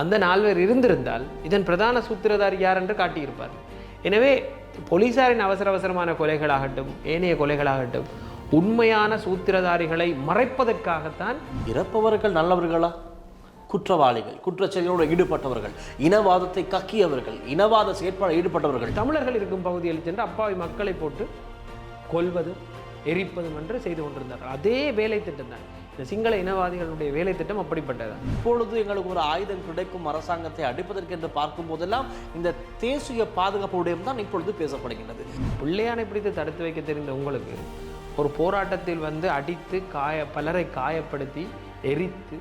அந்த நால்வர் இருந்திருந்தால் இதன் பிரதான சூத்திரதாரி யார் என்று காட்டியிருப்பார். எனவே போலீசாரின் அவசர அவசரமான கொலைகளாகட்டும் ஏனைய கொலைகளாகட்டும் உண்மையான சூத்திரதாரிகளை மறைப்பதற்காகத்தான் இறப்பவர்கள் நல்லவர்களா? குற்றவாளிகள் குற்றச்செயலோடு ஈடுபட்டவர்கள் இனவாதத்தை கக்கியவர்கள் இனவாத செயற்பாடு ஈடுபட்டவர்கள். தமிழர்கள் இருக்கும் பகுதியில் சென்று அப்பாவி மக்களை போட்டு கொல்வதும் எரிப்பதும் என்று செய்து கொண்டிருந்தார்கள். அதே வேலை திட்டம் தான் இந்த சிங்கள இனவாதிகளுடைய வேலை திட்டம் அப்படிப்பட்டது. இப்பொழுது எங்களுக்கு ஒரு ஆயுதம் கிடைக்கும் அரசாங்கத்தை அடிப்பதற்கு என்று பார்க்கும் போதெல்லாம் இந்த தேசிய பாதுகாப்பு விடயம் தான் இப்பொழுது பேசப்படுகின்றது. பிள்ளையானை பிடித்து தடுத்து வைக்க தெரிந்த உங்களுக்கு ஒரு போராட்டத்தில் வந்து அடித்து காய பலரை காயப்படுத்தி எரித்து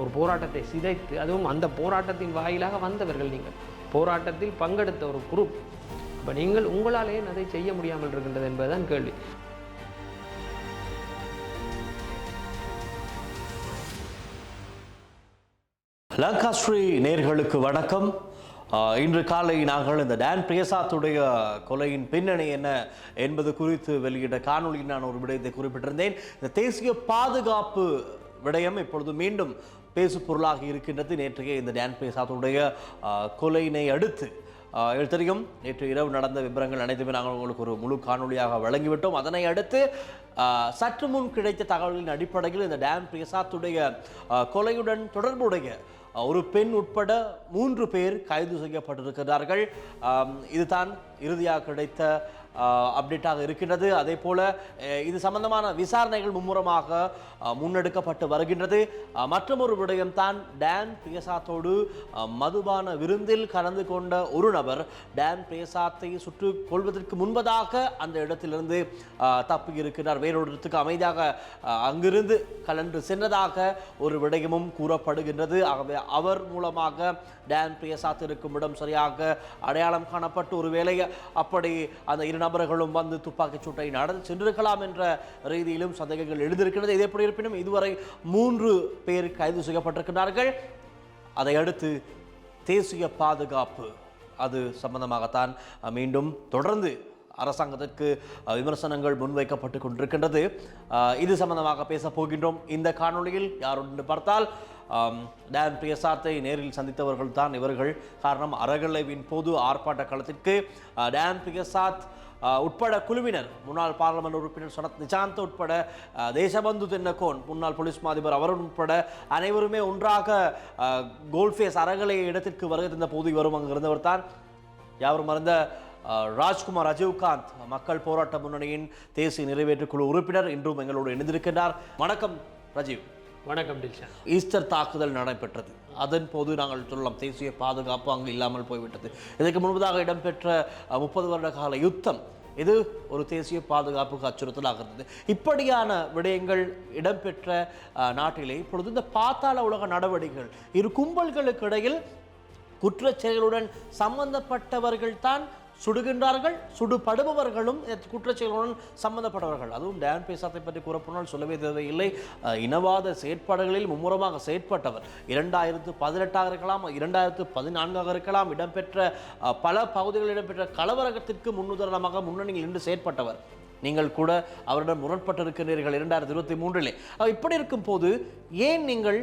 ஒரு போராட்டத்தை சிதைத்து அதுவும் அந்த போராட்டத்தின் வாயிலாக வந்தவர்கள் நீங்கள். போராட்டத்தில் பங்கெடுத்த ஒரு குரூப் அப்போ நீங்கள் உங்களாலே அதை செய்ய முடியாமல் இருக்கின்றது என்பதுதான் கேள்வி. லங்காஸ்ரீ நேர்களுக்கு வணக்கம். இன்று காலை நாங்கள் இந்த டேன் பிரியசாத்துடைய கொலையின் பின்னணி என்ன என்பது குறித்து வெளியிட்ட காணொலியில் நான் ஒரு விடயத்தை குறிப்பிட்டிருந்தேன். இந்த தேசிய பாதுகாப்பு விடயம் இப்பொழுது மீண்டும் பேசு பொருளாக இருக்கின்றது. நேற்றைய இந்த டேன் பிரியசாத்துடைய கொலையினை அடுத்து தெரியும் நேற்று இரவு நடந்த விவரங்கள் அனைத்துமே நாங்கள் உங்களுக்கு ஒரு முழு காணொளியாக வழங்கிவிட்டோம். அதனை அடுத்து சற்று முன் கிடைத்த தகவல்களின் அடிப்படையில் இந்த டேம் பிரியசாத்துடைய கொலையுடன் தொடர்புடைய ஒரு பெண் உட்பட மூன்று பேர் கைது செய்யப்பட்டிருக்கிறார்கள். இதுதான் இறுதியாக கிடைத்த அப்டேட்டாக இருக்கின்றது. அதே போல இது சம்பந்தமான விசாரணைகள் மும்முரமாக முன்னெடுக்கப்பட்டு வருகின்றது. மற்றொரு விடயம் தான் டேன் பிரியசாத்தோடு மதுபான விருந்தில் கலந்து கொண்ட ஒரு நபர் டேன் பிரியசாத்தை சுட்டுக் கொள்வதற்கு முன்பதாக அந்த இடத்திலிருந்து தப்பி இருக்கிறார் வேறொரு இடத்துக்கு அமைதியாக அங்கிருந்து கலந்து சென்றதாக ஒரு விடயமும் கூறப்படுகின்றது. ஆகவே அவர் மூலமாக டேன் பிரியசாத் இருக்கும் இடம் சரியாக அடையாளம் காணப்பட்டு ஒருவேளை அப்படி அந்த இரு நபர்களும் வந்து துப்பாக்கிச் சூட்டை நடந்து சென்றிருக்கலாம் என்ற ரீதியிலும் சந்தேகங்கள் எழுந்திருக்கிறது. இதே எப்படி இருப்பினும் இதுவரை மூன்று பேர் கைது செய்யப்பட்டிருக்கிறார்கள் அதை அடுத்து தேசிய பாதுகாப்பு அது சம்பந்தமாகத்தான் மீண்டும் தொடர்ந்து அரசாங்கத்திற்கு விமர்சனங்கள் முன்வைக்கப்பட்டு கொண்டிருக்கின்றது. இது சம்பந்தமாக பேசப் போகின்றோம். இந்த காணொளியில் யாருடன் பார்த்தால் டேன் பிரியசாத்தை நேரில் சந்தித்தவர்கள் தான் இவர்கள். காரணம் அறகலைவின் போது ஆர்ப்பாட்ட களத்திற்கு டேன் பிரியசாத் உட்பட குழுவினர் முன்னாள் பார்லமெண்ட் உறுப்பினர் சனத் நிஜாந்த் உட்பட தேசபந்து தென்னகோன் முன்னாள் போலீஸ் மாதிபர் அவர் உட்பட அனைவருமே ஒன்றாக கோல்ஃபேஸ் அறகலை இடத்திற்கு வருகை தந்த போது இவரும் அங்கு இருந்தவர் தான். யாரும் மறந்த ராஜ்குமார் ரஜீவ்காந்த் மக்கள் போராட்ட முன்னணியின் தேசிய நிறைவேற்றுக் குழு உறுப்பினர் இன்றும் எங்களோடு இணைந்திருக்கின்றார். வணக்கம் ரஜீவ். வணக்கம் டில்ஷா. ஈஸ்டர் தாக்குதல் நடைபெற்றது. அதன் போது நாங்கள் சொல்லலாம் தேசிய பாதுகாப்பு அங்கு இல்லாமல் போய்விட்டது. இதற்கு முன்பதாக இடம்பெற்ற முப்பது வருட கால யுத்தம் இது ஒரு தேசிய பாதுகாப்புக்கு அச்சுறுத்தலாக இருந்தது. இப்படியான விடயங்கள் இடம்பெற்ற நாட்டிலே இப்பொழுது இந்த பாத்தாள உலக நடவடிக்கைகள் இரு கும்பல்களுக்கு இடையில் குற்றச் செயலுடன் சம்பந்தப்பட்டவர்கள் தான் சுடுகின்றார்கள் சுடுபடுபவர்களும் குற்றச்செயலுடன் குற்றச் சம்பந்தப்பட்டவர்கள். அதுவும் டேன் பேசாத்தை பற்றி கூறப்போனால் சொல்லவே தேவையில்லை. இனவாத செயற்பாடுகளில் மும்முரமாக செயற்பட்டவர். இரண்டாயிரத்து பதினெட்டாக இருக்கலாம் இரண்டாயிரத்து பதினான்காக இருக்கலாம் இடம்பெற்ற பல பகுதிகளில் இடம்பெற்ற கலவரகத்திற்கு முன்னுதாரணமாக முன்னணியில் நின்று செயற்பட்டவர். நீங்கள் கூட அவரிடம் முரண்பட்டிருக்கிறீர்கள் இரண்டாயிரத்தி இருபத்தி மூன்றிலே. இப்படி இருக்கும் போது ஏன் நீங்கள்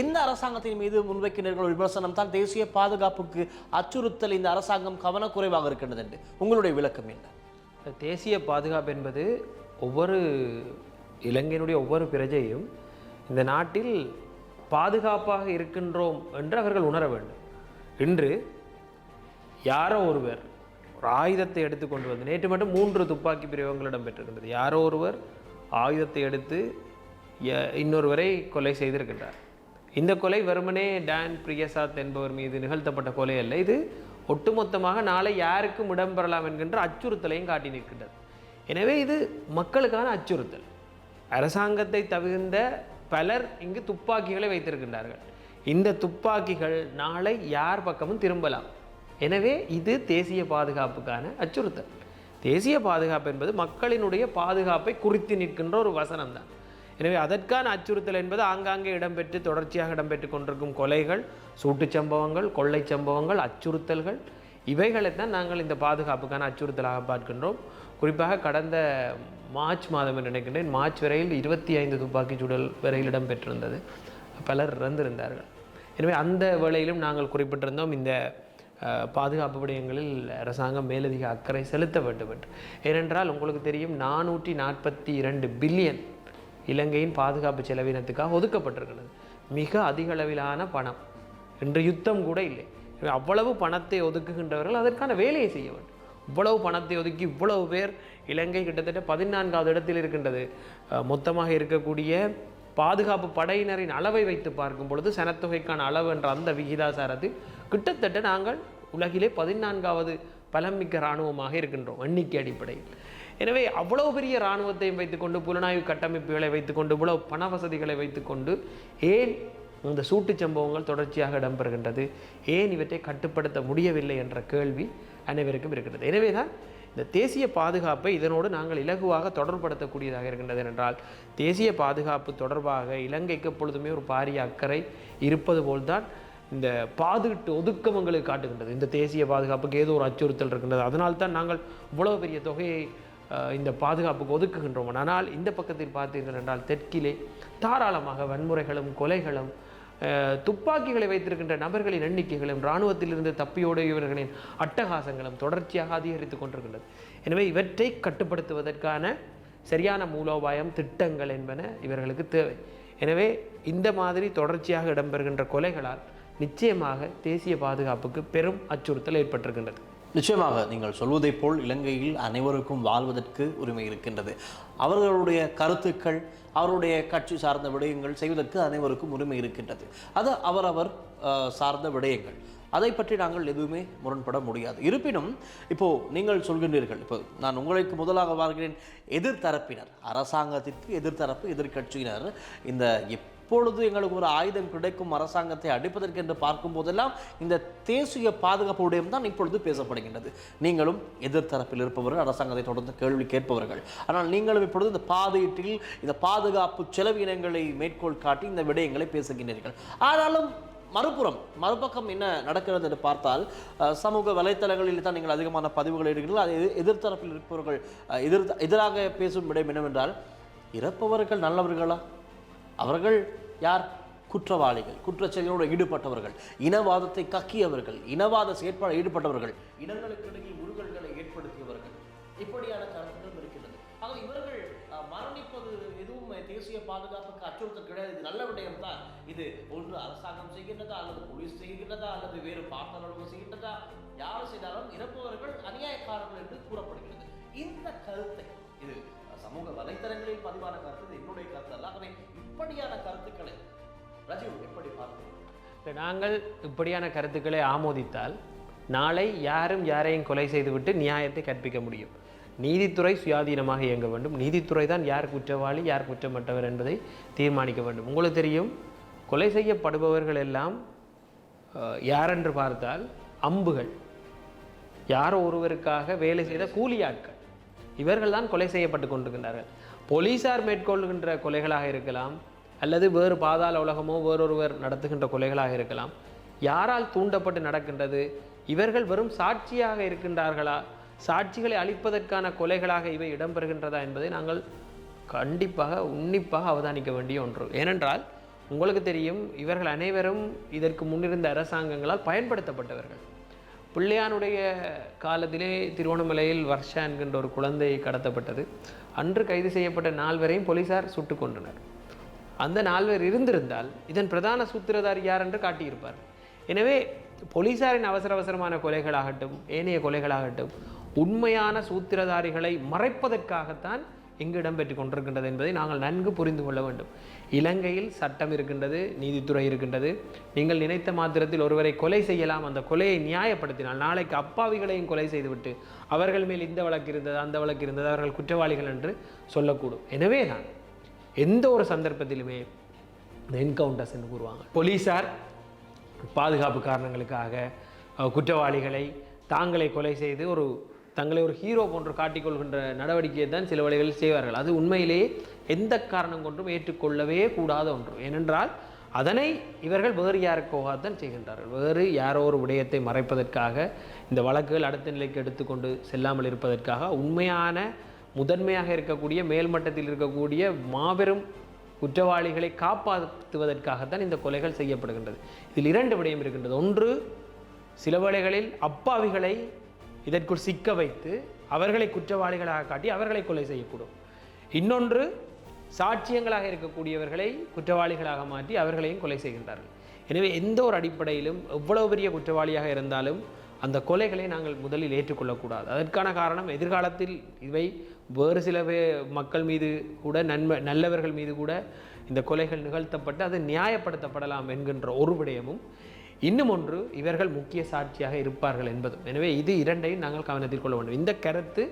எந்த அரசாங்கத்தின் மீது முன்வைக்கின்ற விமர்சனம் தான் தேசிய பாதுகாப்புக்கு அச்சுறுத்தல். இந்த அரசாங்கம் கவனக்குறைவாக இருக்கின்றது என்று. உங்களுடைய விளக்கம் என்ன? தேசிய பாதுகாப்பு என்பது ஒவ்வொரு இலங்கையினுடைய ஒவ்வொரு பிரஜையும் இந்த நாட்டில் பாதுகாப்பாக இருக்கின்றோம் என்று அவர்கள் உணர வேண்டும். இன்று யாரோ ஒருவர் ஒரு ஆயுதத்தை எடுத்து கொண்டு வந்து நேற்று மட்டும் மூன்று துப்பாக்கி பிரிவங்களிடம் இடம்பெற்றிருக்கின்றது யாரோ ஒருவர் ஆயுதத்தை எடுத்து இன்னொருவரை கொலை செய்திருக்கின்றார். இந்த கொலை வெறுமனே டான் பிரியசாத் என்பவர் மீது நிகழ்த்தப்பட்ட கொலை அல்ல. இது ஒட்டுமொத்தமாக நாளை யாருக்கும் இடம்பெறலாம் என்கின்ற அச்சுறுத்தலையும் காட்டி நிற்கின்றது. எனவே இது மக்களுக்கான அச்சுறுத்தல். அரசாங்கத்தை தவிர்ந்த பலர் இங்கு துப்பாக்கிகளை வைத்திருக்கின்றார்கள். இந்த துப்பாக்கிகள் நாளை யார் பக்கமும் திரும்பலாம். எனவே இது தேசிய பாதுகாப்புக்கான அச்சுறுத்தல். தேசிய பாதுகாப்பு என்பது மக்களினுடைய பாதுகாப்பை குறித்து நிற்கின்ற ஒரு வசனம் தான் எனவே அதற்கான அச்சுறுத்தல் என்பது ஆங்காங்கே இடம்பெற்று தொடர்ச்சியாக இடம்பெற்று கொண்டிருக்கும் கொலைகள் சூட்டுச் சம்பவங்கள் கொள்ளை சம்பவங்கள் அச்சுறுத்தல்கள் இவைகளைத்தான் நாங்கள் இந்த பாதுகாப்புக்கான அச்சுறுத்தலாக பார்க்கின்றோம். குறிப்பாக கடந்த மார்ச் மாதம் என்று நினைக்கின்றேன். மார்ச் வரையில் இருபத்தி ஐந்து துப்பாக்கிச் சூடல் வரையில் இடம்பெற்றிருந்தது. பலர் இறந்திருந்தார்கள். எனவே அந்த வேளையிலும் நாங்கள் குறிப்பிட்டிருந்தோம் இந்த பாதுகாப்பு விடயங்களில் அரசாங்கம் மேலதிக அக்கறை செலுத்த வேண்டும் என்று. ஏனென்றால் உங்களுக்கு தெரியும் நானூற்றி நாற்பத்தி இரண்டு பில்லியன் இலங்கையின் பாதுகாப்பு செலவினத்துக்காக ஒதுக்கப்பட்டிருக்கிறது. மிக அதிக அளவிலான பணம். இன்று யுத்தம் கூட இல்லை. அவ்வளவு பணத்தை ஒதுக்குகின்றவர்கள் அதற்கான வேலையை செய்ய வேண்டும். இவ்வளவு பணத்தை ஒதுக்கி இவ்வளவு பேர் இலங்கை கிட்டத்தட்ட பதினான்காவது இடத்தில் இருக்கின்றது. மொத்தமாக இருக்கக்கூடிய பாதுகாப்பு படையினரின் அளவை வைத்து பார்க்கும் பொழுது சனத்தொகைக்கான அளவு என்ற அந்த விகிதாசாரத்தில் கிட்டத்தட்ட நாங்கள் உலகிலே பதினான்காவது பலமிக்க இராணுவமாக இருக்கின்றோம். எண்ணிக்கை அடிப்படையில். எனவே அவ்வளவு பெரிய இராணுவத்தையும் வைத்துக்கொண்டு புலனாய்வு கட்டமைப்புகளை வைத்துக்கொண்டு இவ்வளவு பண வசதிகளை வைத்துக்கொண்டு ஏன் இந்த சூட்டுச் சம்பவங்கள் தொடர்ச்சியாக இடம்பெறுகின்றது? ஏன் இவற்றை கட்டுப்படுத்த முடியவில்லை என்ற கேள்வி அனைவருக்கும் இருக்கிறது. எனவே தான் இந்த தேசிய பாதுகாப்பை இதனோடு நாங்கள் இலகுவாக தொடர்படுத்தக்கூடியதாக இருக்கின்றது என்றால் தேசிய பாதுகாப்பு தொடர்பாக இலங்கைக்கு எப்பொழுதுமே ஒரு பாரிய அக்கறை இருப்பது போல்தான் இந்த பாதுகிட்டு ஒதுக்கம் எங்களுக்கு காட்டுகின்றது. இந்த தேசிய பாதுகாப்புக்கு ஏதோ ஒரு அச்சுறுத்தல் இருக்கின்றது. அதனால் தான் நாங்கள் இவ்வளோ பெரிய தொகையை இந்த பாதுகாப்புக்கு ஒதுக்குகின்றோம். ஆனால் இந்த பக்கத்தில் பார்த்தீர்கள் என்றால் தெற்கிலே தாராளமாக வன்முறைகளும் கொலைகளும் துப்பாக்கிகளை வைத்திருக்கின்ற நபர்களின் எண்ணிக்கைகளும் இராணுவத்திலிருந்து தப்பியோடியவர்களின் அட்டகாசங்களும் தொடர்ச்சியாக அதிகரித்து கொண்டிருக்கின்றது. எனவே இவற்றை கட்டுப்படுத்துவதற்கான சரியான மூலோபாயம் திட்டங்கள் என்பன இவர்களுக்கு தேவை. எனவே இந்த மாதிரி தொடர்ச்சியாக இடம்பெறுகின்ற கொலைகளால் நிச்சயமாக தேசிய பாதுகாப்புக்கு பெரும் அச்சுறுத்தல் ஏற்பட்டிருக்கின்றது. நிச்சயமாக நீங்கள் சொல்வதைப் போல் இலங்கையில் அனைவருக்கும் வாழ்வதற்கு உரிமை இருக்கின்றது. அவர்களுடைய கருத்துக்கள் அவருடைய கட்சி சார்ந்த விடயங்கள் செய்வதற்கு அனைவருக்கும் உரிமை இருக்கின்றது. அது அவரவர் சார்ந்த விடயங்கள். அதை பற்றி நாங்கள் எதுவுமே முரண்பட முடியாது. இருப்பினும் இப்போ நீங்கள் சொல்கின்றீர்கள் இப்போ நான் உங்களுக்கு முதலாக பார்க்கிறேன் எதிர்த்தரப்பினர் அரசாங்கத்திற்கு எதிர்த்தரப்பு எதிர்க்கட்சியினர் இந்த எப்பொழுது எங்களுக்கு ஒரு ஆயுதம் கிடைக்கும் அரசாங்கத்தை அடிப்பதற்கு என்று பார்க்கும் போதெல்லாம் இந்த தேசிய பாதுகாப்பு விடயம் தான் இப்பொழுது பேசப்படுகின்றது. நீங்களும் எதிர்த்தரப்பில் இருப்பவர்கள் அரசாங்கத்தை தொடர்ந்து கேள்வி கேட்பவர்கள். ஆனால் நீங்களும் இப்பொழுது இந்த பாதையீட்டில் இந்த பாதுகாப்பு செலவினங்களை மேற்கோள் காட்டி இந்த விடயங்களை பேசுகின்றீர்கள். ஆனாலும் மறுபுறம் மறுபக்கம் என்ன நடக்கிறது என்று பார்த்தால் சமூக வலைத்தளங்களில் தான் நீங்கள் அதிகமான பதிவுகள் எடுக்கிறீர்கள். அது எதிர்த்தரப்பில் இருப்பவர்கள் எதிர் எதிராக பேசும் விடயம் என்னவென்றால் இறப்பவர்கள் நல்லவர்களா? அவர்கள் யார்? குற்றவாளிகள் குற்றச்செயலோடு ஈடுபட்டவர்கள் இனவாதத்தை கக்கியவர்கள் இனவாத செயற்பாடு ஈடுபட்டவர்கள் இனங்களுக்கு உருகல்களை ஏற்படுத்தியவர்கள். இப்படியான கருத்துகளும் இருக்கின்றது. ஆக இவர்கள் மரணிப்பது எதுவும் தேசிய பாதுகாப்புக்கு அச்சுறுத்தல் கிடையாது. இது நல்ல விடயம் தான் இது ஒன்று அரசாங்கம் செய்கின்றதா அல்லது போலீஸ் செய்கின்றதா அல்லது வேறு பார்த்தாளர்கள் செய்கின்றதா யார் செய்தாலும் இறப்பவர்கள் அநியாயக்காரர்கள் என்று கூறப்படுகிறது. இந்த கருத்தை இது சமூக வலைத்தளங்களில் பதிவான கருத்து என்னுடைய கருத்து அல்ல. இப்படியான கருத்துக்களை ரஜீவ் எப்படி பார்க்கிறீர்கள் நாங்கள் இப்படியான கருத்துக்களை ஆமோதித்தால் நாளை யாரும் யாரையும் கொலை செய்துவிட்டு நியாயத்தை கற்பிக்க முடியும். நீதித்துறை சுயாதீனமாக இயங்க வேண்டும். நீதித்துறை தான் யார் குற்றவாளி யார் குற்றமற்றவர் என்பதை தீர்மானிக்க வேண்டும். உங்களுக்கு தெரியும் கொலை செய்யப்படுபவர்கள் எல்லாம் யாரென்று பார்த்தால் அம்புகள். யாரோ ஒருவருக்காக வேலை செய்த கூலியாட்கள். இவர்கள் தான் கொலை செய்யப்பட்டு கொண்டிருக்கின்றார்கள். போலீசார் மேற்கொள்கின்ற கொலைகளாக இருக்கலாம் அல்லது வேறு பாதாள உலகமோ வேறொருவர் நடத்துகின்ற கொலைகளாக இருக்கலாம். யாரால் தூண்டப்பட்டு நடக்கின்றது? இவர்கள் வெறும் சாட்சியாக இருக்கின்றார்களா? சாட்சிகளை அழிப்பதற்கான கொலைகளாக இவை இடம்பெறுகின்றதா என்பதை நாங்கள் கண்டிப்பாக உன்னிப்பாக அவதானிக்க வேண்டிய ஒன்று. ஏனென்றால் உங்களுக்கு தெரியும் இவர்கள் அனைவரும் இதற்கு முன்னிருந்த அரசாங்கங்களால் பயன்படுத்தப்பட்டவர்கள். பிள்ளையானுடைய காலத்திலே திருவண்ணாமலையில் வர்ஷா என்கின்ற ஒரு குழந்தை கடத்தப்பட்டது. அன்று கைது செய்யப்பட்ட நால்வரையும் போலீசார் சுட்டு கொண்டனர் அந்த நால்வர் இருந்திருந்தால் இதன் பிரதான சூத்திரதாரி யார் என்று காட்டியிருப்பார். எனவே போலீசாரின் அவசர அவசரமான கொலைகளாகட்டும் ஏனைய கொலைகளாகட்டும் உண்மையான சூத்திரதாரிகளை மறைப்பதற்காகத்தான் இங்கு இடம்பெற்று கொண்டிருக்கின்றது என்பதை நாங்கள் நன்கு புரிந்து கொள்ள வேண்டும். இலங்கையில் சட்டம் இருக்கின்றது நீதித்துறை இருக்கின்றது. நீங்கள் நினைத்த மாத்திரத்தில் ஒருவரை கொலை செய்யலாம் அந்த கொலையை நியாயப்படுத்தினால் நாளைக்கு அப்பாவிகளையும் கொலை செய்துவிட்டு அவர்கள் மேல் இந்த வழக்கு இருந்தது அந்த வழக்கு இருந்தது அவர்கள் குற்றவாளிகள் என்று சொல்லக்கூடும். எனவே தான் எந்த ஒரு சந்தர்ப்பத்திலுமே இந்த என்கவுண்டர்ஸ் என்று கூறுவாங்க. போலீஸார் பாதுகாப்பு காரணங்களுக்காக குற்றவாளிகளை தாங்களை கொலை செய்து ஒரு தங்களை ஒரு ஹீரோ போன்று காட்டிக்கொள்கின்ற நடவடிக்கையை தான் சில வழிகளில் செய்வார்கள். அது உண்மையிலேயே எந்த காரணம் கொண்டும் ஏற்றுக்கொள்ளவே கூடாத ஒன்று. ஏனென்றால் அதனை இவர்கள் வேறு யாருக்கோகத்தான் செய்கின்றார்கள். வேறு யாரோ ஒரு விடயத்தை மறைப்பதற்காக இந்த வழக்குகள் அடுத்த நிலைக்கு எடுத்துக்கொண்டு செல்லாமல் இருப்பதற்காக உண்மையான முதன்மையாக இருக்கக்கூடிய மேல்மட்டத்தில் இருக்கக்கூடிய மாபெரும் குற்றவாளிகளை காப்பாற்றுவதற்காகத்தான் இந்த கொலைகள் செய்யப்படுகின்றது. இதில் இரண்டு விடயம் இருக்கின்றது. ஒன்று சில வேளைகளில் அப்பாவிகளை இதற்குள் சிக்க வைத்து அவர்களை குற்றவாளிகளாக காட்டி அவர்களை கொலை செய்யக்கூடும். இன்னொன்று சாட்சியங்களாக இருக்கக்கூடியவர்களை குற்றவாளிகளாக மாற்றி அவர்களையும் கொலை செய்கின்றார்கள். எனவே எந்த ஒரு அடிப்படையிலும் எவ்வளவு பெரிய குற்றவாளியாக இருந்தாலும் அந்த கொலைகளை நாங்கள் முதலில் ஏற்றுக்கொள்ளக்கூடாது. அதற்கான காரணம் எதிர்காலத்தில் இவை வேறு சில மக்கள் மீது கூட நன்மை நல்லவர்கள் மீது கூட இந்த கொலைகள் நிகழ்த்தப்பட்டு அது நியாயப்படுத்தப்படலாம் என்கின்ற ஒரு விடயமும் இன்னும் ஒன்று இவர்கள் முக்கிய சாட்சியாக இருப்பார்கள் என்பதும். எனவே இது இரண்டையும் நாங்கள் கவனத்தில் கொள்ள வேண்டும். இந்த கருத்து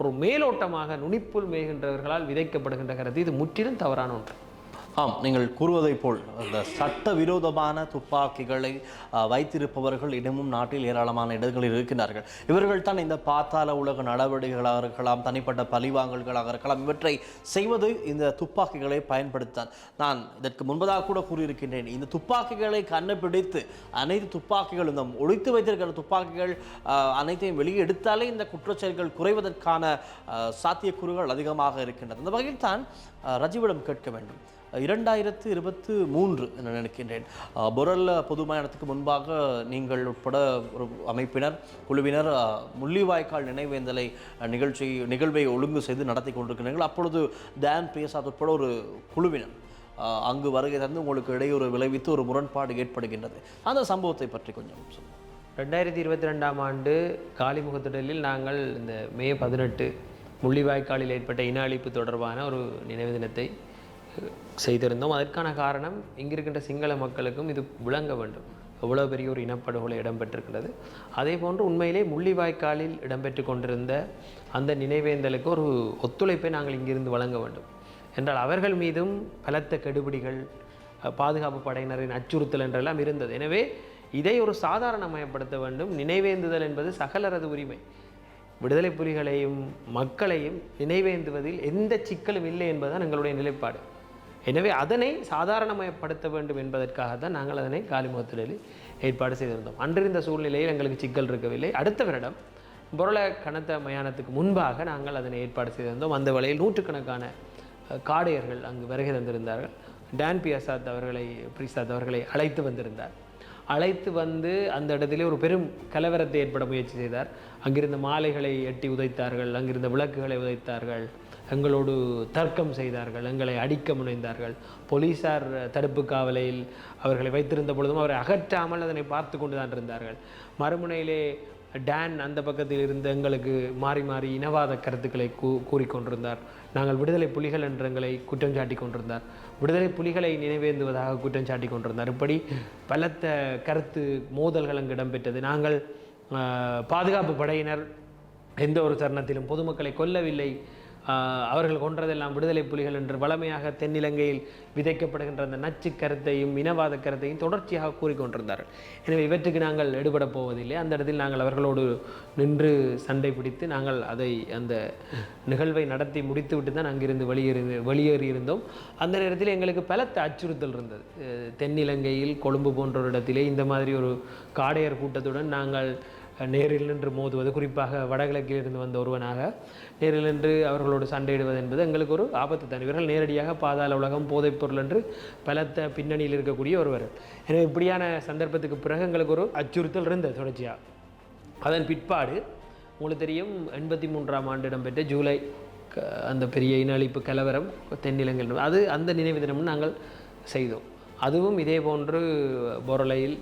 ஒரு மேலோட்டமாக நுனிப்புள் மேய்கின்றவர்களால் விதைக்கப்படுகின்ற கருத்து. இது முற்றிலும் தவறான ஒன்று. ஆம் நீங்கள் கூறுவதைப் போல் அந்த சட்டவிரோதமான துப்பாக்கிகளை வைத்திருப்பவர்கள் இன்னமும் நாட்டில் ஏராளமான இடங்களில் இருக்கின்றார்கள். இவர்கள் தான் இந்த பாத்தாள உலக நடவடிக்கைகளாக இருக்கலாம் தனிப்பட்ட பழிவாங்கல்களாக இருக்கலாம் இவற்றை செய்வது இந்த துப்பாக்கிகளை பயன்படுத்தான். நான் இதற்கு முன்பதாக கூட கூறியிருக்கின்றேன் இந்த துப்பாக்கிகளை கண்டுபிடித்து அனைத்து துப்பாக்கிகள் இந்த ஒழித்து வைத்திருக்கிற துப்பாக்கிகள் அனைத்தையும் வெளியே எடுத்தாலே இந்த குற்றச்செயல்கள் குறைவதற்கான சாத்தியக்கூறுகள் அதிகமாக இருக்கின்றது அந்த வகையில் தான் ரஜிவிடம் கேட்க வேண்டும். இரண்டாயிரத்து இருபத்து மூன்று என நினைக்கின்றேன். அஹ், பொதுமயானத்துக்கு முன்பாக நீங்கள் உட்பட ஒரு அமைப்பினர் குழுவினர் முள்ளிவாய்க்கால் நினைவேந்தலை நிகழ்ச்சி நிகழ்வை ஒழுங்கு செய்து நடத்தி கொண்டிருக்கிறீர்கள் அப்பொழுது தேன் பிரியசாத் உட்பட ஒரு குழுவினர் அங்கு வருகை தந்து உங்களுக்கு இடையூறு விளைவித்து ஒரு முரண்பாடு ஏற்படுகின்றது. அந்த சம்பவத்தை பற்றி கொஞ்சம் சொல்லுங்கள் ரெண்டாயிரத்தி இருபத்தி ரெண்டாம் ஆண்டு காளிமுகத்திடலில் நாங்கள் இந்த மே பதினெட்டு முள்ளிவாய்க்காலில் ஏற்பட்ட இன அழிப்பு தொடர்பான ஒரு நினைவு தினத்தை செய்திருந்தோம். அதற்கான காரணம் இங்கிருக்கின்ற சிங்கள மக்களுக்கும் இது விளங்க வேண்டும். எவ்வளோ பெரிய ஒரு இனப்படுகொலை இடம்பெற்றிருக்கிறது அதே போன்று உண்மையிலே முள்ளிவாய்க்காலில் இடம்பெற்று கொண்டிருந்த அந்த நினைவேந்தலுக்கு ஒரு ஒத்துழைப்பை நாங்கள் இங்கிருந்து வழங்க வேண்டும். என்றால் அவர்கள் மீதும் பலத்த கெடுபிடிகள் பாதுகாப்பு படையினரின் அச்சுறுத்தல் என்றெல்லாம் இருந்தது. எனவே இதை ஒரு சாதாரணமயப்படுத்த வேண்டும். நினைவேந்துதல் என்பது சகலரது உரிமை. விடுதலை புலிகளையும் மக்களையும் நினைவேந்துவதில் எந்த சிக்கலும் இல்லை என்பதுதான் எங்களுடைய நிலைப்பாடு. எனவே அதனை சாதாரணமயப்படுத்த வேண்டும் என்பதற்காக தான் நாங்கள் அதனை காலிமுகத்திலே ஏற்பாடு செய்திருந்தோம். அன்றிருந்த சூழ்நிலையில் எங்களுக்கு சிக்கல் இருக்கவில்லை. அடுத்த வருடம் பொருள கனத்த மயானத்துக்கு முன்பாக நாங்கள் அதனை ஏற்பாடு செய்திருந்தோம். அந்த வழியில் நூற்றுக்கணக்கான காடையர்கள் அங்கு வருகை தந்திருந்தார்கள். டான் பியாசாத் அவர்களை பிரிசாத் அவர்களை அழைத்து வந்திருந்தார். அழைத்து வந்து அந்த இடத்திலே ஒரு பெரும் கலவரத்தை ஏற்பட முயற்சி செய்தார். அங்கிருந்த மாலைகளை எட்டி உதைத்தார்கள் அங்கிருந்த விளக்குகளை உதைத்தார்கள் எங்களோடு தர்க்கம் செய்தார்கள் எங்களை அடிக்க முனைந்தார்கள். போலீசார் தடுப்பு காவலையில் அவர்களை வைத்திருந்த பொழுதும் அவரை அகற்றாமல் அதனை பார்த்து கொண்டு தான் இருந்தார்கள். மறுமுனையிலே டேன் அந்த பக்கத்தில் இருந்து எங்களுக்கு மாறி மாறி இனவாத கருத்துக்களை கூ கூறிக்கொண்டிருந்தார். நாங்கள் விடுதலை புலிகள் என்று எங்களை குற்றம் சாட்டி கொண்டிருந்தார். விடுதலை புலிகளை நினைவேந்துவதாக குற்றம் சாட்டி கொண்டிருந்தார். இப்படி பலத்த கருத்து மோதல்கள் அங்கு இடம்பெற்றது. நாங்கள் பாதுகாப்பு படையினர் எந்த ஒரு தருணத்திலும் பொதுமக்களை கொல்லவில்லை. அவர்கள் கொன்றதெல்லாம் விடுதலை புலிகள் என்று வளமையாக தென்னிலங்கையில் விதைக்கப்படுகின்ற அந்த நச்சு கருத்தையும் இனவாத கருத்தையும் தொடர்ச்சியாக கூறிக்கொண்டிருந்தார்கள் எனவே இவற்றுக்கு நாங்கள் எடுபட போவதில்லை. அந்த இடத்தில் நாங்கள் அவர்களோடு நின்று சண்டை பிடித்து நாங்கள் அதை அந்த நிகழ்வை நடத்தி முடித்துவிட்டு தான் அங்கிருந்து வெளியேறி வெளியேறியிருந்தோம். அந்த நேரத்தில் எங்களுக்கு பலத்த அச்சுறுத்தல் இருந்தது. தென்னிலங்கையில் கொழும்பு போன்ற ஒரு இடத்திலே இந்த மாதிரி ஒரு காடையர் கூட்டத்துடன் நாங்கள் நேரில் நின்று மோதுவது. குறிப்பாக வடகிழக்கில் இருந்து வந்த ஒருவனாக நேரில் நின்று அவர்களோடு சண்டையிடுவது என்பது எங்களுக்கு ஒரு ஆபத்து தான். இவர்கள் நேரடியாக பாதாள உலகம் போதைப்பொருள் என்று பலத்த பின்னணியில் இருக்கக்கூடிய ஒருவர். எனவே இப்படியான சந்தர்ப்பத்துக்கு பிறகு எங்களுக்கு ஒரு அச்சுறுத்தல் இருந்தது தொடர்ச்சியாக அதன் பிற்பாடு உங்களுக்கு தெரியும் எண்பத்தி மூன்றாம் ஆண்டு இடம்பெற்ற ஜூலை க- அந்த பெரிய இன அழிப்பு கலவரம் தென்னிலங்கையில் அது அந்த நினைவு தினமும் நாங்கள் செய்தோம். அதுவும் இதே போன்று பொருளையில்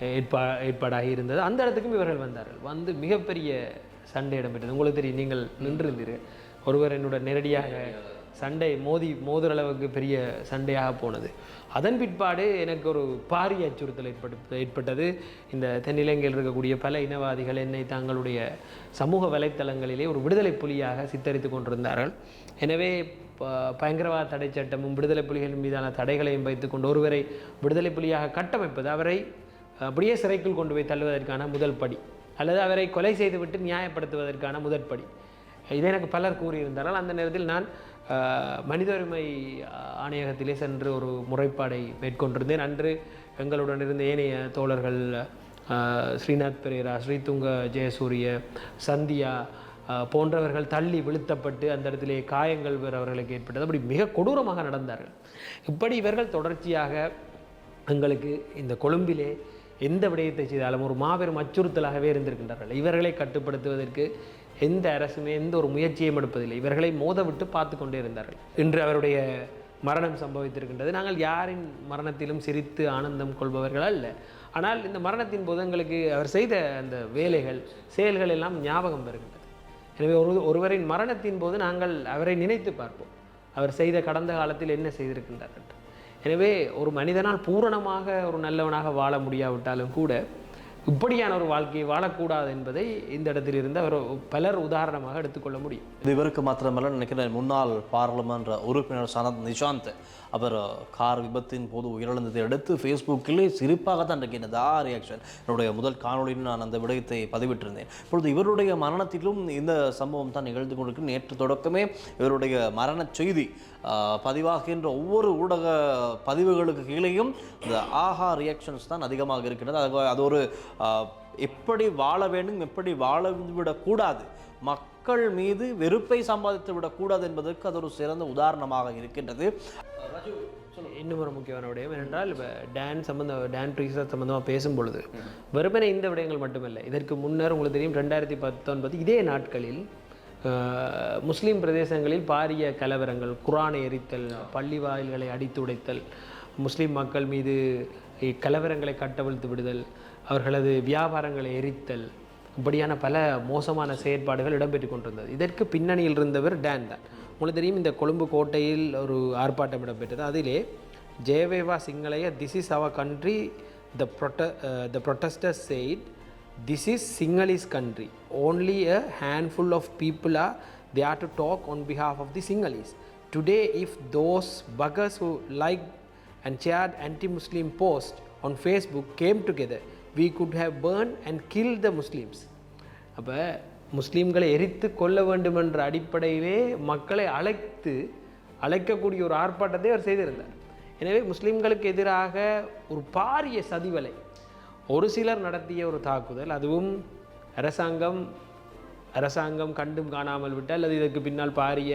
ஏற்பா ஏற்பாடாகி இருந்தது. அந்த இடத்துக்கும் இவர்கள் வந்தார்கள். வந்து மிகப்பெரிய சண்டை இடம்பெற்றது. உங்களுக்கு தெரியும் நீங்கள் நின்றிருந்தீர்கள் ஒருவர் என்னோட நேரடியாக சண்டை மோதி மோதுற அளவுக்கு பெரிய சண்டையாக போனது. அதன் பிற்பாடு எனக்கு ஒரு பாரிய அச்சுறுத்தல் ஏற்பட்டு ஏற்பட்டது. இந்த தென்னிலங்கையில் இருக்கக்கூடிய பல இனவாதிகள் என்னை தங்களுடைய சமூக வலைத்தளங்களிலே ஒரு விடுதலை புலியாக சித்தரித்து கொண்டிருந்தார்கள். எனவே ப- பயங்கரவாத தடை சட்டமும் விடுதலை புலிகளின் மீதான தடைகளையும் வைத்துக்கொண்டு ஒருவரை விடுதலை புலியாக கட்டமைப்பது அவரை அப்படியே சிறைக்குள் கொண்டு போய் தள்ளுவதற்கான முதல் படி. அல்லது அவரை கொலை செய்துவிட்டு நியாயப்படுத்துவதற்கான முதற்படி இதை எனக்கு பலர் கூறியிருந்தாலும் அந்த நேரத்தில் நான் மனித உரிமை ஆணையகத்திலே சென்று ஒரு முறைப்பாடை மேற்கொண்டிருந்தேன். அன்று எங்களுடன் இருந்த ஏனைய தோழர்கள் ஸ்ரீநாத் பெரேரா ஸ்ரீதுங்க ஜெயசூரிய சந்தியா போன்றவர்கள் தள்ளி விழுத்தப்பட்டு அந்த இடத்திலே காயங்கள் வேறு அவர்களுக்கு ஏற்பட்டது. அப்படி மிக கொடூரமாக நடந்தார்கள். இப்படி இவர்கள் தொடர்ச்சியாக எங்களுக்கு இந்த கொழும்பிலே எந்த விடயத்தை செய்தாலும் ஒரு மாபெரும் அச்சுறுத்தலாகவே இருந்திருக்கின்றார்கள். இவர்களை கட்டுப்படுத்துவதற்கு எந்த அரசுமே எந்த ஒரு முயற்சியும் எடுப்பதில்லை. இவர்களை மோதவிட்டு பார்த்து கொண்டே இருந்தார்கள். இன்று அவருடைய மரணம் சம்பவித்திருக்கின்றது. நாங்கள் யாரின் மரணத்திலும் சிரித்து ஆனந்தம் கொள்பவர்கள் அல்ல. ஆனால் இந்த மரணத்தின் போது எங்களுக்கு அவர் செய்த அந்த வேலைகள் செயல்கள் எல்லாம் ஞாபகம் வருகின்றது. எனவே ஒரு ஒருவரின் மரணத்தின் போது நாங்கள் அவரை நினைத்து பார்ப்போம். அவர் செய்த கடந்த காலத்தில் என்ன செய்திருக்கின்றார்கள் எனவே ஒரு மனிதனால் பூரணமாக ஒரு நல்லவனாக வாழ முடியாவிட்டாலும் கூட இப்படியான ஒரு வாழ்க்கையை வாழக்கூடாது என்பதை இந்த இடத்தில் இருந்து அவர் பலர் உதாரணமாக எடுத்துக்கொள்ள முடியும். இது இவருக்கு மாத்திரமல்ல நினைக்கிறேன் முன்னாள் பாராளுமன்ற உறுப்பினர் சனத் நிஷாந்த் அவர் கார் விபத்தின் போது உயிரிழந்ததை அடுத்து ஃபேஸ்புக்கிலே சிரிப்பாக தான் இருக்கின்றது ஆ ரியாக்ஷன் என்னுடைய முதல் காணொலியில் நான் அந்த விடயத்தை பதிவிட்டிருந்தேன். இப்பொழுது இவருடைய மரணத்திலும் இந்த சம்பவம் தான் நிகழ்ந்து கொண்டிருக்கு. நேற்று தொடக்கமே இவருடைய மரண செய்தி பதிவாகின்ற ஒவ்வொரு ஊடக பதிவுகளுக்கு கீழேயும் இந்த ஆஹா ரியாக்ஷன்ஸ் தான் அதிகமாக இருக்கின்றது. அது அது ஒரு எப்படி வாழ வேண்டும் எப்படி வாழ விடக்கூடாது? மக்கள் மீது வெறுப்பை சம்பாதித்து விடக்கூடாது என்பதற்கு அது ஒரு சிறந்த உதாரணமாக இருக்கின்றது. இன்னும் ஒரு முக்கியமான விடயம் என்னென்றால் இப்போ டான் சம்பந்த டான் ப்ரீசர் சம்பந்தமாக பேசும் பொழுது வெறுமனே இந்த விடயங்கள் மட்டுமல்ல இதற்கு முன்னர் உங்களுக்கு தெரியும் ரெண்டாயிரத்தி பத்தொன்பது இதே நாட்களில் முஸ்லிம் பிரதேசங்களில் பாரிய கலவரங்கள் குரானை எரித்தல் பள்ளி வாயில்களை அடித்து உடைத்தல் முஸ்லிம் மக்கள் மீது கலவரங்களை கட்டவிழ்த்து விடுதல் அவர்களது வியாபாரங்களை எரித்தல் இப்படியான பல மோசமான செயற்பாடுகள் இடம்பெற்று கொண்டிருந்தது. இதற்கு பின்னணியில் இருந்தவர் டேன் தான். உங்களுக்கு தெரியும் இந்த கொழும்பு கோட்டையில் ஒரு ஆர்ப்பாட்டம் இடம்பெற்றது. அதிலே ஜெயவேவா சிங்களய this is our country the ப்ரொட்ட the protester said this is Sinhalese country only a handful of people are they are to talk on behalf of the Sinhalese today if those buggers who like and shared anti Muslim post on Facebook came together we could have burn and kill the Muslims அப்போ முஸ்லீம்களை எரித்து கொள்ள வேண்டும் என்ற அடிப்படையிலே மக்களை அழைத்து அழைக்கக்கூடிய ஒரு ஆர்ப்பாட்டத்தை அவர் செய்திருந்தார். எனவே முஸ்லீம்களுக்கு எதிராக ஒரு பாரிய சதிவலை ஒரு சிலர் நடத்திய ஒரு தாக்குதல் அதுவும் அரசாங்கம் அரசாங்கம் கண்டும் காணாமல் விட்டு அல்லது இதற்கு பின்னால் பாரிய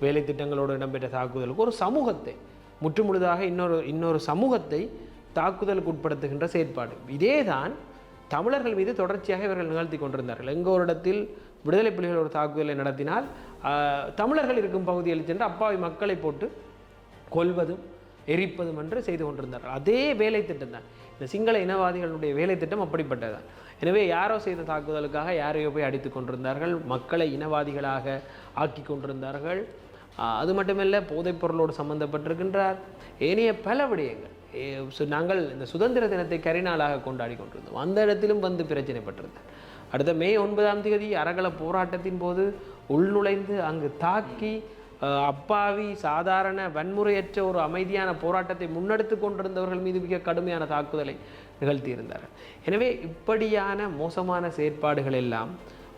வேலை திட்டங்களோடு இடம்பெற்ற தாக்குதலுக்கு ஒரு சமூகத்தை முற்றுமுழுதாக இன்னொரு இன்னொரு சமூகத்தை தாக்குதலுக்கு உட்படுத்துகின்ற செயற்பாடு. இதேதான் தமிழர்கள் மீது தொடர்ச்சியாக இவர்கள் நிகழ்த்தி கொண்டிருந்தார்கள். எங்கோ ஒரு இடத்தில் விடுதலை புலிகள் ஒரு தாக்குதலை நடத்தினால் தமிழர்கள் இருக்கும் பகுதியில் சென்று அப்பாவி மக்களை போட்டு கொல்வதும் எரிப்பதும் என்று செய்து கொண்டிருந்தார்கள். அதே வேலை திட்டம் தான். இந்த சிங்கள இனவாதிகளுடைய வேலை திட்டம் அப்படிப்பட்டதுதான். எனவே யாரோ செய்த தாக்குதலுக்காக யாரையோ போய் அடித்து கொண்டிருந்தார்கள். மக்களை இனவாதிகளாக ஆக்கி கொண்டிருந்தார்கள். அது மட்டுமல்ல போதைப் பொருளோடு சம்பந்தப்பட்டிருக்கின்றார். ஏனைய பல விடயங்கள். நாங்கள் இந்த சுதந்திர தினத்தை கரிநாளாக கொண்டாடி கொண்டிருந்தோம். அந்த இடத்திலும் வந்து பிரச்சனைப்பட்டிருந்தார் அடுத்த மே ஒன்பதாம் தேதி அறகல போராட்டத்தின் போது உள்நுழைந்து அங்கு தாக்கி அப்பாவி சாதாரண வன்முறையற்ற ஒரு அமைதியான போராட்டத்தை முன்னெடுத்து கொண்டிருந்தவர்கள் மீது மிக கடுமையான தாக்குதலை நிகழ்த்தியிருந்தார்கள் எனவே இப்படியான மோசமான செயற்பாடுகள் எல்லாம்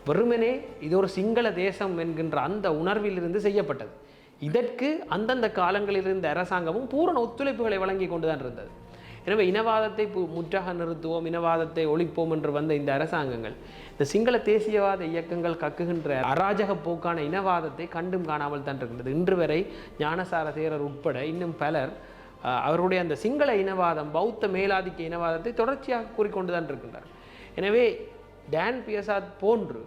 வெறுமனே இது ஒரு சிங்கள தேசம் என்கின்ற அந்த உணர்விலிருந்து செய்யப்பட்டது. இதற்கு அந்தந்த காலங்களில் இருந்த அரசாங்கமும் பூரண ஒத்துழைப்புகளை வழங்கி கொண்டுதான் இருந்தது. எனவே இனவாதத்தை பு- முற்றாக நிறுத்துவோம் இனவாதத்தை ஒழிப்போம் என்று வந்த இந்த அரசாங்கங்கள் இந்த சிங்கள தேசியவாத இயக்கங்கள் கக்குகின்ற அராஜக போக்கான இனவாதத்தை கண்டும் காணாமல் தான் இருக்கின்றது. இன்று வரை ஞானசார தேரர் உட்பட இன்னும் பலர் அவருடைய அந்த சிங்கள இனவாதம் பௌத்த மேலாதிக்க இனவாதத்தை தொடர்ச்சியாக கூறிக்கொண்டு தான் இருக்கின்றார். எனவே டேன் பியசாத் போன்று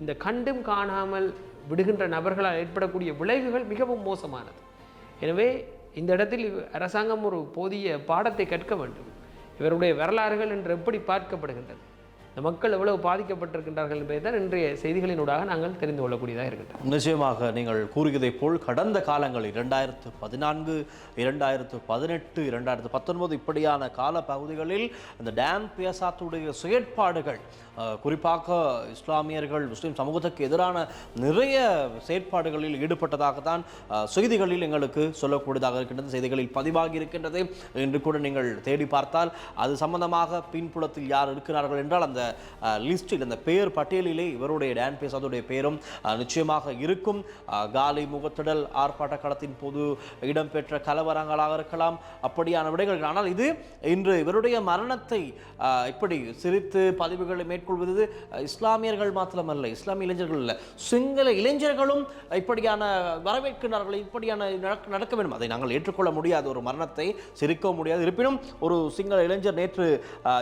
இந்த கண்டும் காணாமல் விடுகின்ற நபர்களால் ஏற்படக்கூடிய விளைவுகள் மிகவும் மோசமானது. எனவே இந்த இடத்தில் அரசாங்கம் ஒரு போதிய பாடத்தை கற்க வேண்டும். இவருடைய வரலாறுகள் என்று எப்படி பார்க்கப்படுகின்றது இந்த மக்கள் எவ்வளவு பாதிக்கப்பட்டிருக்கின்றார்கள் என்பதை தான் இன்றைய செய்திகளினூடாக நாங்கள் தெரிந்து கொள்ளக்கூடியதாக இருக்கின்றோம் நிச்சயமாக நீங்கள் கூறுவதைப் போல் கடந்த காலங்களில் இரண்டாயிரத்து பதினான்கு இரண்டாயிரத்து பதினெட்டு இரண்டாயிரத்து பத்தொன்பது இப்படியான கால பகுதிகளில் இந்த டேன் பியசாத்துடைய செயற்பாடுகள் குறிப்பாக இஸ்லாமியர்கள் முஸ்லீம் சமூகத்துக்கு எதிரான நிறைய செயற்பாடுகளில் ஈடுபட்டதாகத்தான் செய்திகளில் எங்களுக்கு சொல்லக்கூடியதாக இருக்கின்றது செய்திகளில் பதிவாகி இருக்கின்றது. என்று கூட நீங்கள் தேடி பார்த்தால் அது சம்பந்தமாக பின்புலத்தில் யார் இருக்கிறார்கள் என்றால் அந்த லிஸ்டில் அந்த பெயர் பட்டியலிலே இவருடைய டான் பேசாதுடைய பெயரும் நிச்சயமாக இருக்கும். அஹ், காலி முகத்திடல் ஆர்ப்பாட்ட களத்தின் போது இடம்பெற்ற கலவரங்களாக இருக்கலாம். அப்படியான விடைகள். ஆனால் இது இன்று இவருடைய மரணத்தை இப்படி சிரித்து பதிவுகளை மேற்கொள்வது இஸ்லாமியர்கள் மாத்திரமல்ல இஸ்லாமிய இளைஞர்கள் இல்லை சிங்கள இளைஞர்களும் இப்படியான வரவேற்கிறார்கள் இப்படியான நடக்க நடக்க வேண்டும். அதை நாங்கள் ஏற்றுக்கொள்ள முடியாத. ஒரு மரணத்தை சிரிக்கவும் முடியாது. இருப்பினும் ஒரு சிங்கள இளைஞர் நேற்று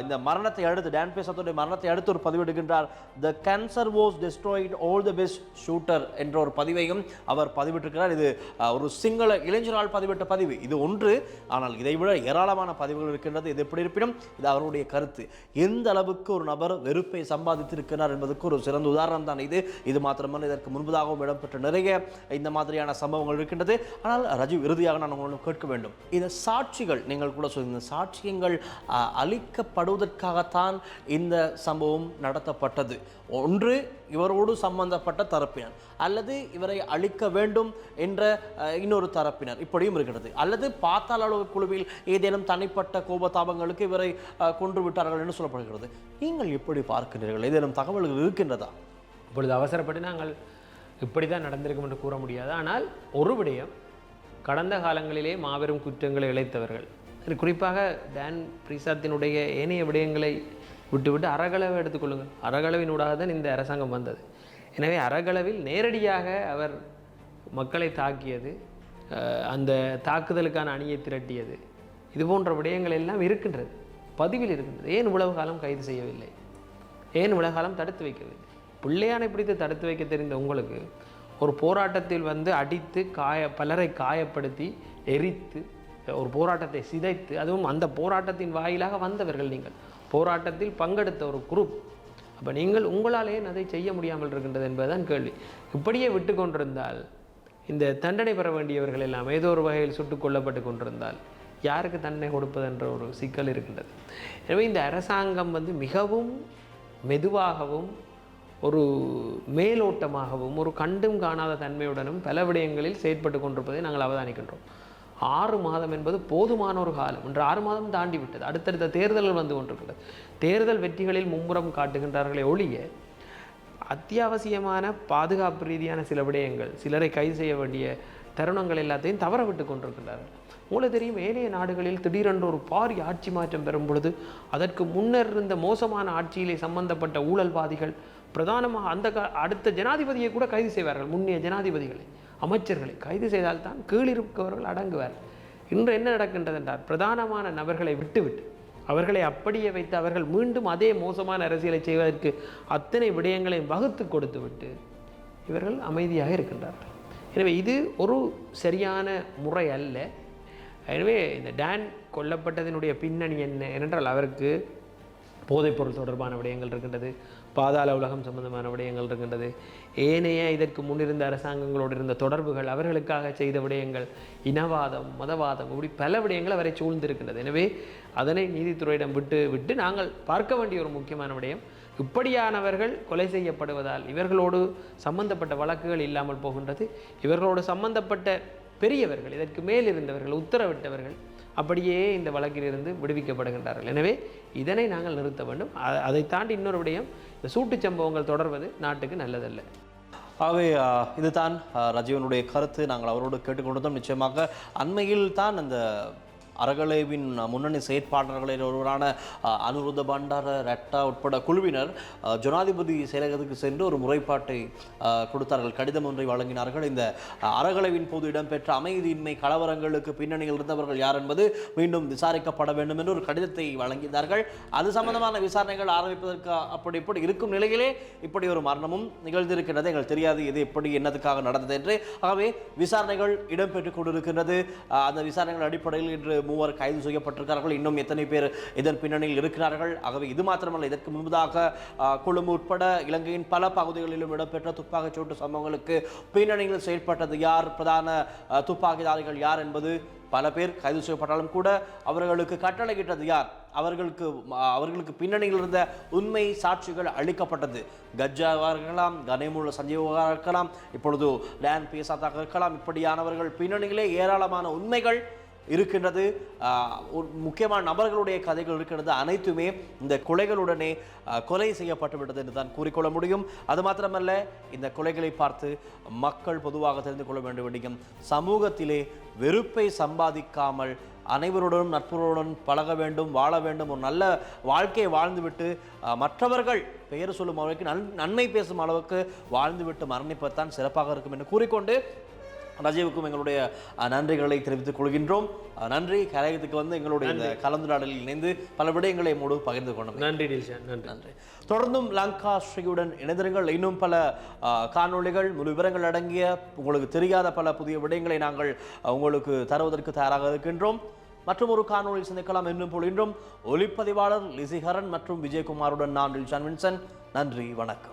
இந்த மரணத்தை அடுத்து டான் பேசத்துடைய மரணத்தை அடுத்து ஒரு பதிவிடுகின்றார் the cancer was destroyed all the best shooter என்ற ஒரு பதிவையும் அவர் பதிவிட்டிருக்கிறார். இது ஒரு சிங்கள இளைஞரால் பதிவிட்ட பதிவு. இது ஒன்று. ஆனால் இதை விட ஏராளமான பதிவுகள் இருக்கின்றது. இது எப்படி இருப்பினும் இது அவருடைய கருத்து. எந்த அளவுக்கு ஒரு நபர் வெறுப்பை சம்பாதித்திருக்கிறார் என்பதற்கு ஒரு சிறந்த உதாரணம் தான் இது. இது மாத்திரமல்ல இதற்கு முன்பதாகவும் இடம்பெற்ற நிறைய இந்த மாதிரியான சம்பவங்கள் இருக்கின்றது. ஆனால் ரஜீவ் இறுதியாக நான் உங்களிடம் கேட்க வேண்டும். இந்த சாட்சிகள் நீங்கள் கூட சொல்லி இந்த சாட்சியங்கள் அளிக்கப்படுவதற்காகத்தான் இந்த சம்பவம் நடத்தப்பட்டது. ஒன்று இவரோடு சம்பந்தப்பட்ட தரப்பினர். அல்லது இவரை அழிக்க வேண்டும் என்ற இன்னொரு தரப்பினர் இப்படியும் இருக்கிறது. அல்லது பாத்தாள அளவு குழுவில் ஏதேனும் தனிப்பட்ட கோபதாபங்களுக்கு இவரை கொன்று விட்டார்கள் என்று சொல்லப்படுகிறது. நீங்கள் எப்படி பார்க்கிறீர்கள். ஏதேனும் தகவல்கள் இருக்கின்றதா? இப்பொழுது அவசரப்பட்டு நாங்கள் இப்படி தான் நடந்திருக்கும் என்று கூற முடியாது. ஆனால் ஒரு விடயம் கடந்த காலங்களிலே மாபெரும் குற்றங்களை இழைத்தவர்கள். குறிப்பாக டேன் பிரீசாத்தினுடைய ஏனைய விடயங்களை விட்டுவிட்டு அறகளவை எடுத்துக்கொள்ளுங்கள் அறகளவினூடாக தான் இந்த அரசாங்கம் வந்தது. எனவே அறகளவில் நேரடியாக அவர் மக்களை தாக்கியது அந்த தாக்குதலுக்கான அணியை திரட்டியது. இது போன்ற விடயங்கள் எல்லாம் இருக்கின்றது பதிவில் இருக்கின்றது. ஏன் இவ்வளவு காலம் கைது செய்யவில்லை? ஏன் இவ்வளவு காலம் தடுத்து வைக்கவில்லை? பிள்ளையானை பிடித்து தடுத்து வைக்க தெரிந்த உங்களுக்கு ஒரு போராட்டத்தில் வந்து அடித்து காய பலரை காயப்படுத்தி எரித்து ஒரு போராட்டத்தை சிதைத்து அதுவும் அந்த போராட்டத்தின் வாயிலாக வந்தவர்கள் நீங்கள். போராட்டத்தில் பங்கெடுத்த ஒரு குரூப் அப்போ நீங்கள் உங்களாலே அதை செய்ய முடியாமல் இருக்கின்றது என்பதுதான் கேள்வி. இப்படியே விட்டு கொண்டிருந்தால் இந்த தண்டனை பெற வேண்டியவர்கள் எல்லாம் ஏதோ ஒரு வகையில் சுட்டுக் கொல்லப்பட்டு கொண்டிருந்தால் யாருக்கு தண்டனை கொடுப்பது என்ற ஒரு சிக்கல் இருக்கின்றது. எனவே இந்த அரசாங்கம் வந்து மிகவும் மெதுவாகவும் ஒரு மேலோட்டமாகவும் ஒரு கண்டும் காணாத தன்மையுடனும் பல விடயங்களில் செயற்பட்டு கொண்டிருப்பதை நாங்கள் அவதானிக்கின்றோம். ஆறு மாதம் என்பது போதுமான ஒரு காலம். இன்று ஆறு மாதம் தாண்டி விட்டது அடுத்தடுத்த தேர்தல்கள் வந்து கொண்டிருக்கிறது. தேர்தல் வெற்றிகளில் மும்முரம் காட்டுகின்றார்களே ஒழிய அத்தியாவசியமான பாதுகாப்பு ரீதியான சில விடயங்கள் சிலரை கைது செய்ய வேண்டிய தருணங்கள் எல்லாத்தையும் தவற விட்டு கொண்டிருக்கிறார்கள் உங்களுக்கு தெரியும் ஏனைய நாடுகளில் திடீரென்று ஒரு பாரிய ஆட்சி மாற்றம் பெறும் பொழுது அதற்கு முன்னர் இருந்த மோசமான ஆட்சியிலே சம்பந்தப்பட்ட ஊழல்வாதிகள் பிரதானமாக அந்த அடுத்த ஜனாதிபதியை கூட கைது செய்வார்கள் முன்னைய ஜனாதிபதிகளை. அமைச்சர்களை கைது செய்தால்தான் கீழிருப்பவர்கள் அடங்குவார். இன்று என்ன நடக்கின்றது என்றால் பிரதானமான நபர்களை விட்டுவிட்டு அவர்களை அப்படியே வைத்து அவர்கள் மீண்டும் அதே மோசமான அரசியலை செய்வதற்கு அத்தனை விடயங்களையும் வகுத்து கொடுத்துவிட்டு இவர்கள் அமைதியாக இருக்கின்றார்கள். எனவே இது ஒரு சரியான முறை அல்ல. எனவே இந்த டேன் கொல்லப்பட்டதனுடைய பின்னணி என்ன? ஏனென்றால் அவருக்கு போதைப்பொருள் தொடர்பான விடயங்கள் இருக்கின்றது. பாதாள உலகம் சம்பந்தமான விடயங்கள் இருக்கின்றது. ஏனைய இதற்கு முன்னிருந்த அரசாங்கங்களோடு இருந்த தொடர்புகள் அவர்களுக்காக செய்த விடயங்கள் இனவாதம் மதவாதம் இப்படி பல விடயங்கள் அவரை சூழ்ந்திருக்கின்றது. எனவே அதனை நீதித்துறையிடம் விட்டு விட்டு நாங்கள் பார்க்க வேண்டிய ஒரு முக்கியமான விடயம் இப்படியானவர்கள் கொலை செய்யப்படுவதால் இவர்களோடு சம்பந்தப்பட்ட வழக்குகள் இல்லாமல் போகின்றது. இவர்களோடு சம்பந்தப்பட்ட பெரியவர்கள் இதற்கு மேல் இருந்தவர்கள் உத்தரவிட்டவர்கள் அப்படியே இந்த வழக்கிலிருந்து விடுவிக்கப்படுகின்றார்கள். எனவே இதனை நாங்கள் நிறுத்த வேண்டும். அதை தாண்டி இன்னொரு விடயம் இந்த சூட்டுச் சம்பவங்கள் தொடர்வது நாட்டுக்கு நல்லதல்ல. ஆகவே இதுதான் ரஜீவனுடைய கருத்து. நாங்கள் அவரோடு கேட்டுக்கொண்டதும் நிச்சயமாக அண்மையில் தான் அந்த அறகலைவின் முன்னணி செயற்பாட்டாளர்களில் ஒருவரான அனுருத பண்டார ரெட்டா உட்பட குழுவினர் ஜனாதிபதி செயலகத்துக்கு சென்று ஒரு முறைப்பாட்டை கொடுத்தார்கள். கடிதம் ஒன்றை வழங்கினார்கள். இந்த அஹ், அறகலைவின் போது இடம்பெற்ற அமைதியின்மை கலவரங்களுக்கு பின்னணியில் இருந்தவர்கள் யார் என்பது மீண்டும் விசாரிக்கப்பட வேண்டும் என்று ஒரு கடிதத்தை வழங்கினார்கள். அது சம்பந்தமான விசாரணைகள் ஆரம்பிப்பதற்கு அப்படி இப்படி இருக்கும் நிலையிலே இப்படி ஒரு மரணமும் நிகழ்ந்திருக்கிறது எங்கள் தெரியாது இது எப்படி என்னதுக்காக நடந்தது என்று. ஆகவே விசாரணைகள் இடம்பெற்றுக் கொண்டிருக்கின்றது. அந்த விசாரணைகள் அடிப்படையில் இன்று மூவர் கைது செய்யப்பட்டிருக்கிறார்கள். இன்னும் எத்தனை பேர் இதன் பின்னணியில் இருக்கிறார்கள்? ஆகவே இது மாத்திரமல்ல இதற்கு முன்பதாக கொழும்பு உட்பட இலங்கையின் பல பகுதிகளிலும் இடம்பெற்ற துப்பாக்கிச்சூட்டு சம்பவங்களுக்கு பின்னணியில் செயல்பட்டது யார்? பிரதான துப்பாக்கிதாரிகள் யார் என்பது பல பேர் கைது செய்யப்பட்டாலும் கூட அவர்களுக்கு கட்டளையிட்டது யார்? அவர்களுக்கு அவர்களுக்கு பின்னணியில் இருந்த உண்மை சாட்சிகள் அளிக்கப்பட்டது. கஜாவாக இருக்கலாம் கனேமுள்ள சஞ்சீவாக இருக்கலாம் இப்பொழுது லேன் பேசாதாக இருக்கலாம் இப்படியானவர்கள் பின்னணியிலே ஏராளமான உண்மைகள் இருக்கின்றது. முக்கியமான நபர்களுடைய கதைகள் இருக்கின்றது. அனைத்துமே இந்த கொலைகளுடனே கொலை செய்யப்பட்டு விட்டது என்று தான் கூறிக்கொள்ள முடியும். அது மாத்திரமல்ல இந்த கொலைகளை பார்த்து மக்கள் பொதுவாக தெரிந்து கொள்ள வேண்டும் முடியும் சமூகத்திலே வெறுப்பை சம்பாதிக்காமல் அனைவருடனும் நட்புறவுடன் பழக வேண்டும் வாழ வேண்டும் ஒரு நல்ல வாழ்க்கையை வாழ்ந்துவிட்டு மற்றவர்கள் பெயர் சொல்லும் அளவுக்கு நன் நன்மை பேசும் அளவுக்கு வாழ்ந்துவிட்டு மரணிப்பதுதான் சிறப்பாக இருக்கும் என்று கூறிக்கொண்டு ரஜீவுக்கும் எங்களுடைய நன்றிகளை தெரிவித்துக் கொள்கின்றோம். நன்றி. கலையத்துக்கு வந்து எங்களுடைய இந்த கலந்துரையாடலில் இணைந்து பல விடயங்களை மூடு பகிர்ந்து கொண்டோம். நன்றி நன்றி. தொடர்ந்தும் லங்கா ஸ்ரீயுடன் இணைந்திருங்கள். இன்னும் பல காணொளிகள் முழு விவரங்கள் அடங்கிய உங்களுக்கு தெரியாத பல புதிய விடயங்களை நாங்கள் உங்களுக்கு தருவதற்கு தயாராக இருக்கின்றோம். மற்றும் ஒரு காணொளியில் சந்திக்கலாம். இன்னும் போல் இன்றும் ஒளிப்பதிவாளர் லிசிஹரன் மற்றும் விஜயகுமாருடன் நான் ரில்ஷான் வின்சன். நன்றி. வணக்கம்.